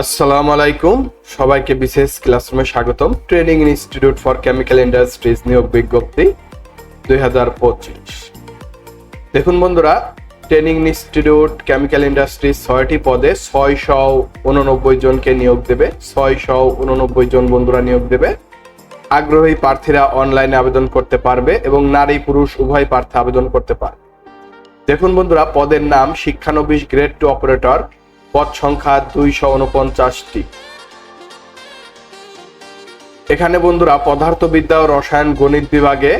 আসসালামু আলাইকুম। সবাইকে বিশেষ ক্লাসরুমে স্বাগতম। Training institute for chemical industries নিয়োগ বিজ্ঞপ্তি দুই দেখুন বন্ধুরা ট্রেনিং ইনস্টিটিউট কেমিক্যাল ইন্ডাস্ট্রিজ ছয়টি পদে ছয়শো উননব্বই জনকে নিয়োগ দেবে। ছয়শো উননব্বই জন বন্ধুরা নিয়োগ দেবে। আগ্রহী প্রার্থীরা অনলাইনে আবেদন করতে পারবে এবং নারী পুরুষ উভয় প্রার্থী আবেদন করতে পারবে। দেখুন বন্ধুরা, পদের নাম শিক্ষানবিশ গ্রেড টু অপারেটর পদ সংখ্যা দুইশো উনপঞ্চাশটি। এখানে বন্ধুরা পদার্থবিদ্যা ও রসায়ন গণিত বিভাগে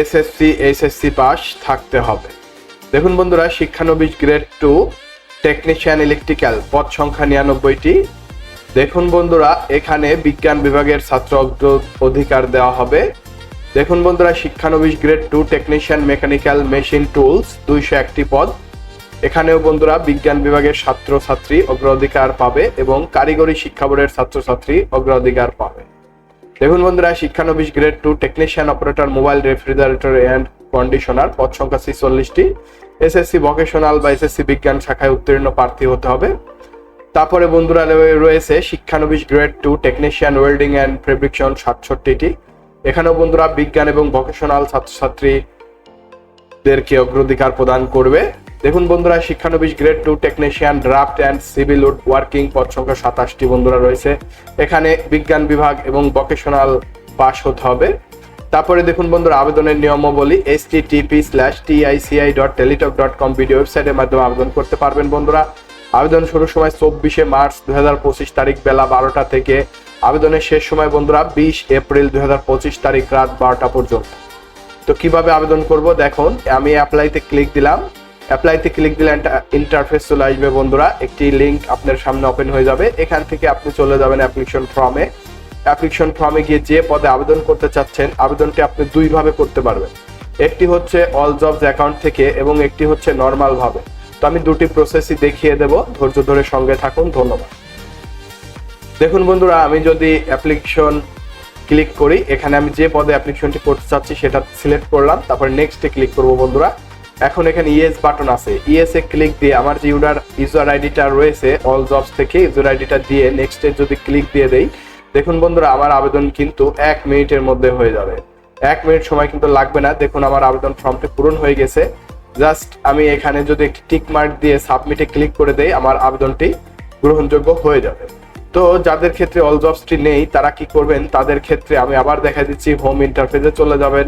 এসএসসি, এইচএসসি পাস থাকতে হবে। দেখুন বন্ধুরা, শিক্ষানবিশ গ্রেড টু, টেকনিশিয়ান ইলেকট্রিক্যাল, পদ সংখ্যা নিরানব্বইটি। দেখুন বন্ধুরা, এখানে বিজ্ঞান বিভাগের ছাত্র অধিকার দেওয়া হবে। দেখুন বন্ধুরা, শিক্ষানবিশ grade two, technician mechanical machine tools, দুইশো একটি পদ। এখানেও বন্ধুরা বিজ্ঞান বিভাগের ছাত্রছাত্রী অগ্রাধিকার পাবে এবং কারিগরি শিক্ষা বোর্ডের ছাত্রছাত্রী অগ্রাধিকার পাবে। দেখুন বন্ধুরা, শিক্ষানবিশ grade two technician operator mobile refrigerator and conditioner পদ সংখ্যা ছিচল্লিশটি। এসএসসি ভোকেশনাল বা এসএসসি বিজ্ঞান শাখায় উত্তীর্ণ প্রার্থী হতে হবে। তারপরে বন্ধুরা রয়েছে শিক্ষানবিশ grade two technician welding and fabrication সাতষট্টিটি। এখানেও বন্ধুরা বিজ্ঞান এবং ভোকেশনাল ছাত্রছাত্রীদেরকে অগ্রাধিকার প্রদান করবে। দেখুন বন্ধুরা, শিক্ষানবিশ grade two technician draft and civil working পদ সংখ্যা সাতাশটি বন্ধুরা রয়েছে। এখানে বিজ্ঞান বিভাগ এবং ভোকেশনাল পাস হতে হবে। তারপরে দেখুন বন্ধুরা, আবেদনের নিয়মাবলী S T TP slash TICI dot Teletalk dot com video ওয়েবসাইটের মাধ্যমে আবেদন করতে পারবেন বন্ধুরা। আবেদন শুরুর সময় চব্বিশে মার্চ দু হাজার পঁচিশ তারিখ বেলা বারোটা থেকে। আবেদনের শেষ সময় বন্ধুরা, বিশ এপ্রিল দু হাজার পঁচিশ তারিখ রাত বারোটা পর্যন্ত। তো কীভাবে আবেদন করব? দেখুন, আমি অ্যাপ্লাইতে ক্লিক দিলাম। অ্যাপ্লাইতে ক্লিক দিলে ইন্টারফেস চলে আসবে বন্ধুরা। একটি লিঙ্ক আপনার সামনে ওপেন হয়ে যাবে। এখান থেকে আপনি চলে যাবেন অ্যাপ্লিকেশন ফর্মে অ্যাপ্লিকেশন ফর্মে গিয়ে যে পদে আবেদন করতে চাচ্ছেন, আবেদনটি আপনি দুইভাবে করতে পারবেন। একটি হচ্ছে অল জবস অ্যাকাউন্ট থেকে এবং একটি হচ্ছে নর্মালভাবে তো আমি দুটি প্রসেসই দেখিয়ে দেব। ধৈর্য ধরে সঙ্গে থাকুন। ধন্যবাদ। দেখুন বন্ধুরা, আমি যদি অ্যাপ্লিকেশন ক্লিক করি, এখানে আমি যে পদে অ্যাপ্লিকেশনটি করতে চাচ্ছি, সেটা সিলেক্ট করলাম। তারপর নেক্সটে ক্লিক করব বন্ধুরা। এখন এখানে ইএস বাটন আছে। ইএস এ ক্লিক দিয়ে আমার যে ইউজার ইউজার আইডিটা রয়েছে অল জবস থেকে ইউজার আইডিটা দিয়ে নেক্সটে যদি ক্লিক দিয়ে দেই, দেখুন বন্ধুরা, আমার আবেদন কিন্তু এক মিনিটের মধ্যে হয়ে যাবে। এক মিনিট সময় কিন্তু লাগবে না। দেখুন, আমার আবেদন ফর্মটি পূরণ হয়ে গেছে। জাস্ট আমি এখানে যদি একটি টিক মার্ক দিয়ে সাবমিটে ক্লিক করে দেই, আমার আবেদনটি গ্রহণযোগ্য হয়ে যাবে। তো যাদের ক্ষেত্রে অল জবসটি নেই, তারা কি করবেন? তাদের ক্ষেত্রে আমি আবার দেখা দিচ্ছি হোম ইন্টারফেসে চলে যাবেন।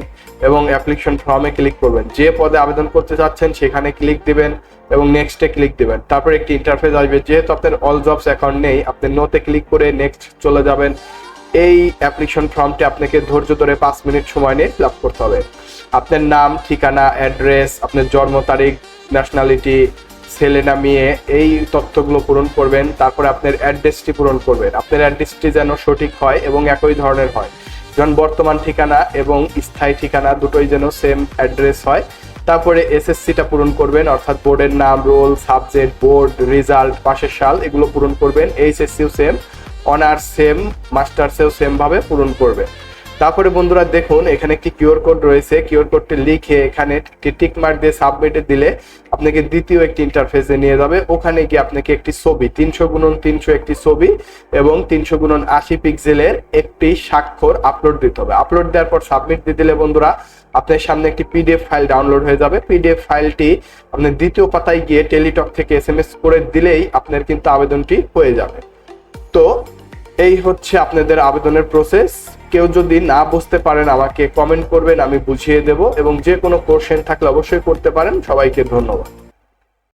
এবং অ্যাপ্লিকেশন ফর্মে ক্লিক করবেন। যে পদে আবেদন করতে চাচ্ছেন, সেখানে ক্লিক দিবেন এবং নেক্সটে ক্লিক দিবেন। তারপর একটি ইন্টারফেস আসবে। যেহেতু আপনার অল জবস অ্যাকাউন্ট নেই, আপনি নোতে ক্লিক করে নেক্সট চলে যাবেন। এই অ্যাপ্লিকেশন ফর্মটি আপনাকে ধৈর্য ধরে পাঁচ মিনিট সময় নিয়ে ফিল করতে হবে। আপনার নাম, ঠিকানা অ্যাড্রেস আপনার জন্ম তারিখ ন্যাশনালিটি ছেলে না মেয়ে এই তথ্যগুলো পূরণ করবেন। তারপরে আপনার অ্যাড্রেসটি পূরণ করবেন। আপনার অ্যাড্রেসটি যেন সঠিক হয় এবং একই ধরনের হয়। যেমন বর্তমান ঠিকানা এবং স্থায়ী ঠিকানা দুটোই যেন সেম অ্যাড্রেস হয়। তারপরে এসএসসিটা পূরণ করবেন, অর্থাৎ বোর্ডের নাম রোল সাবজেক্ট বোর্ড রেজাল্ট পাশের সাল, এগুলো পূরণ করবেন। এইচএসসিও সেম অনার্স সেম মাস্টার্সেও সেমভাবে পূরণ করবেন। তারপরে বন্ধুরা দেখুন, এখানে একটি কিউআর কোড রয়েছে। কিউআর কোডটি লিখে এখানে টিক মার্ক দিয়ে সাবমিটে দিলে আপনাকে দ্বিতীয় একটি ইন্টারফেসে নিয়ে যাবে। ওখানে গিয়ে আপনাকে একটি ছবি, তিনশো গুণন তিনশো একটি ছবি এবং তিনশো গুণন আশি পিক্সেলের একটি স্বাক্ষর আপলোড দিতে হবে। আপলোড দেওয়ার পর সাবমিট দিয়ে দিলে বন্ধুরা আপনার সামনে একটি পিডিএফ ফাইল ডাউনলোড হয়ে যাবে। পিডিএফ ফাইলটি আপনি দ্বিতীয় পাতায় গিয়ে টেলিটক থেকে এস করে দিলেই আপনার কিন্তু আবেদনটি হয়ে যাবে। তো এই হচ্ছে আপনাদের আবেদনের প্রসেস কেউ যদি না বুঝতে পারেন আমাকে কমেন্ট করবেন, আমি বুঝিয়ে দেব এবং যে কোনো কোশ্চেন থাকলে অবশ্যই করতে পারেন। সবাইকে ধন্যবাদ।